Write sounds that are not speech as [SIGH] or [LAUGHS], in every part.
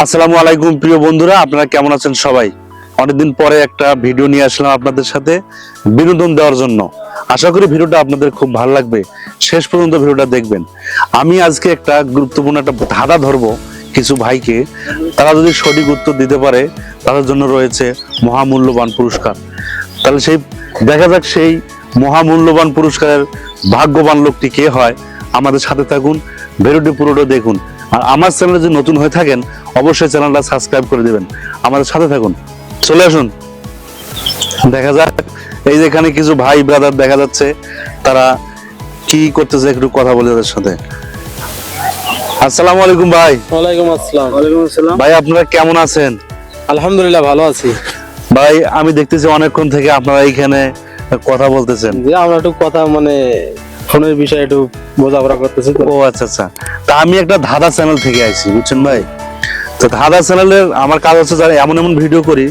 আসসালামু আলাইকুম, প্রিয় বন্ধুরা, আপনারা কেমন আছেন সবাই? অনেকদিন পরে একটা ভিডিও নিয়ে আসলাম আপনাদের সাথে বিনোদন দেওয়ার জন্য। আশা করি ভিডিওটা আপনাদের খুব ভালো লাগবে। শেষ পর্যন্ত ভিডিওটা দেখবেন। আমি আজকে একটা গুরুত্বপূর্ণ একটা ধাঁধা ধরবো কিছু ভাইকে। তারা যদি সঠিক উত্তর দিতে পারে, তাদের জন্য রয়েছে মহামূল্যবান পুরস্কার। তাহলে সেই, দেখা যাক সেই মহামূল্যবান পুরস্কারের ভাগ্যবান লোকটি কে হয়। আমাদের সাথে থাকুন, ভিডিওটি পুরোটা দেখুন। আর আমার চ্যানেলে যদি নতুন হয়ে থাকেন অবশ্যই চ্যানেলটা সাবস্ক্রাইব করে দিবেন। আমাদের সাথে থাকুন। চলে আসুন। দেখা যাক এই যে এখানে কিছু ভাই ব্রাদার দেখা যাচ্ছে তারা কি করতেছে একটু কথা বলে তাদের সাথে। আসসালামু আলাইকুম ভাই। ওয়ালাইকুম আসসালাম। ওয়ালাইকুম আসসালাম। ভাই আপনারা কেমন আছেন? আলহামদুলিল্লাহ ভালো আছি। ভাই আমি দেখতেছি অনেকক্ষণ থেকে আপনারা এইখানে কথা বলতেছেন। যে আমরা একটু কথা মানে ফোনের বিষয়ে একটু বোঝাপড়া করতেছি তো। ও আচ্ছা আচ্ছা। তা আমি একটা ধাঁধা চ্যানেল থেকে আইছি বুঝছেন ভাই? তো ধাঁধা চ্যানেলের আমার কাজ হচ্ছে যারা এমন এমন ভিডিও করি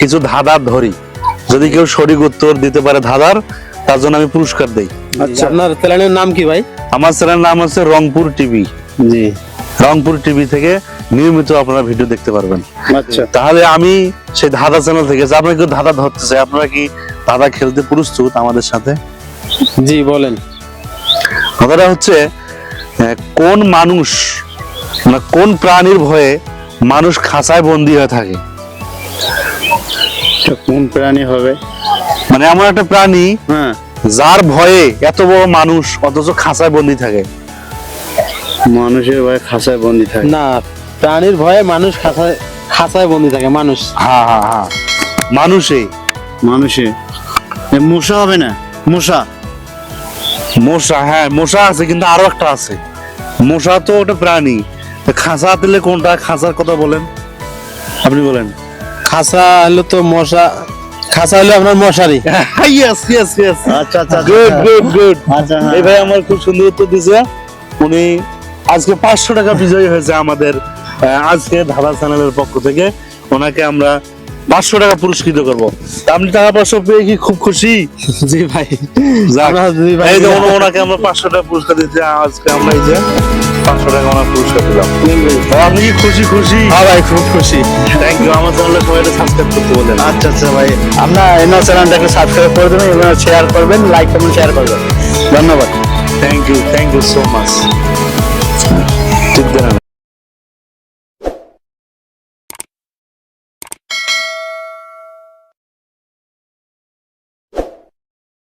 কিছু ধাঁধা ধরি। যদি কেউ সঠিক উত্তর দিতে পারে ধাঁধার তার জন্য আমি পুরস্কার দেই। আচ্ছা আপনার চ্যানেলের নাম কি ভাই? আমার চ্যানেল নাম হচ্ছে রংপুর টিভি। জি। রংপুর টিভি থেকে নিয়মিত আপনারা ভিডিও দেখতে পারবেন। আচ্ছা। তাহলে আমি সেই ধাঁধা চ্যানেল থেকে যে আপনারা কেউ ধাঁধা ধরতে চাই আপনারা কি ধাঁধা খেলতে প্রস্তুত আমাদের সাথে? জি বলেন। কথাটা হচ্ছে কোন মানুষ মানে কোন প্রাণীর ভয়ে মানুষ খাঁচায় বন্দি হয়ে থাকে। কোন প্রাণী হবে? মানে এমন একটা প্রাণী হ্যাঁ। যার ভয়ে এত বড় মানুষ অথচ খাঁচায় বন্দি থাকে। মানুষের ভয় খাঁচায় বন্দি থাকে। না প্রাণীর ভয়ে মানুষ খাঁচায় খাঁচায় বন্দি থাকে মানুষ। হ্যাঁ হ্যাঁ হ্যাঁ। মানুষে। মানুষে। মশা হবে না? মশা মশা হ্যাঁ মশা আছে কিন্তু আরও একটা আছে। মশা তো ওটা প্রাণী। খাঁচা দিলে কোনটা? খাঁচার কথা বলেন। আপনি বলেন। খাঁচা হলো তো মশা খাঁচা হলো আপনার মশারি। ইয়েস ইয়েস ইয়েস আচ্ছা আচ্ছা গুড গুড গুড আচ্ছা। এই ভাই আমার খুব সুন্দর উত্তর দিছে উনি আজকে পাঁচশো টাকা বিজয়ী হয়েছে আমাদের আজকে ধারা চ্যানেলের পক্ষ থেকে। ওনাকে আমরা পাঁচশো টাকা পুরস্কৃত করব। আপনি টাকা পাঁচশো পেয়ে কি খুব খুশি? [LAUGHS] জি ভাই। এই যে ওনাকে আমরা পাঁচশো টাকা পুরস্কার দিচ্ছি আজকে আমরা এই যে পাঁচশো টাকা ওনার পুরস্কার দিলাম আপনি কি খুশি খুশি? হ্যাঁ ভাই খুব খুশি। থ্যাংক ইউ আমার চ্যানেলে সবাই সাবস্ক্রাইব করতে বলেন আচ্ছা আচ্ছা ভাই। আপনার এনার সাবস্ক্রাইব করে দেবেন এবং শেয়ার করবেন লাইক করবেন শেয়ার করবেন। ধন্যবাদ। Thank you thank you so much